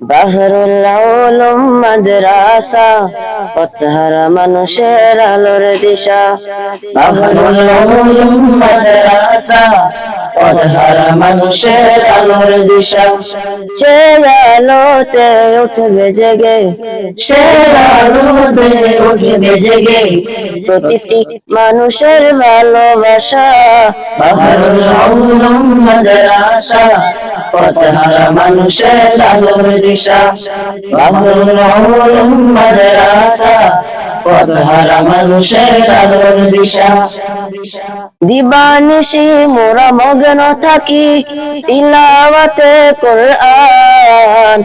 বাহরুল মাদ্রাসা, পথহারা মানুষের আলোর দিশা। বাহরুল মাদ্রাসা, পথহারা মানুষের আলোর দিশা। সে উঠবে জেগে, সে উঠবে জেগে। প্রতিটি মানুষের ভালোবাসা, বাহরুল উলুম মাদ্রাসা পথহারা মানুষের আলোর দিশা। বাহরুল উলুম মাদ্রাসা পথহারা মানুষের আলোর দিশা। দিবানিশি মোরা মগ্ন থাকি তিলাওয়াতে কোরআন।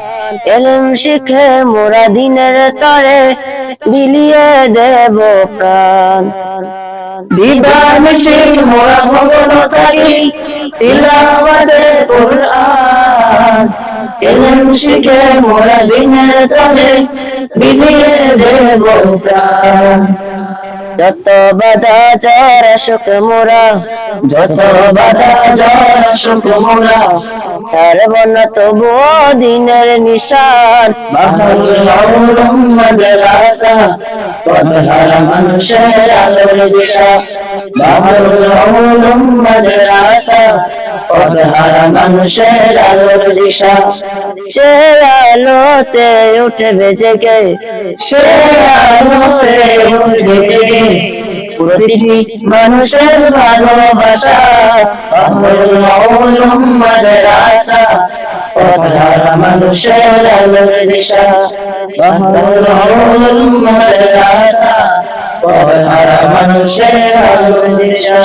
এলম শিখে মোরা দিনের তরে বিলিয়ে দেব প্রাণ। দিবানিশি মোরা মগ্ন থাকি তিলাওয়াতে কোরআন। এলম শিখে মোরা দিনের তরে বিলিয়ে দেব প্রাণ। যত বাধা জ্বর সুখ মোরা যত বাধা জ্বর সুখ মোরা ছাড়ব না তবু দিনের নিশান। মানুষের আলোর দিশা মানুষের আলোর দিশা মাদ্রাসা পথহারা মানুষের আলোর দিশা সে আলোতে উঠবে জেগে সে আলোতে উঠবে জেগে প্রতিটি মানুষের ভালোবাসা মাদ্রাসা পথহারা মানুষের আলোর দিশা মাদ্রাসা পথহারা মানুষের আলোর দিশা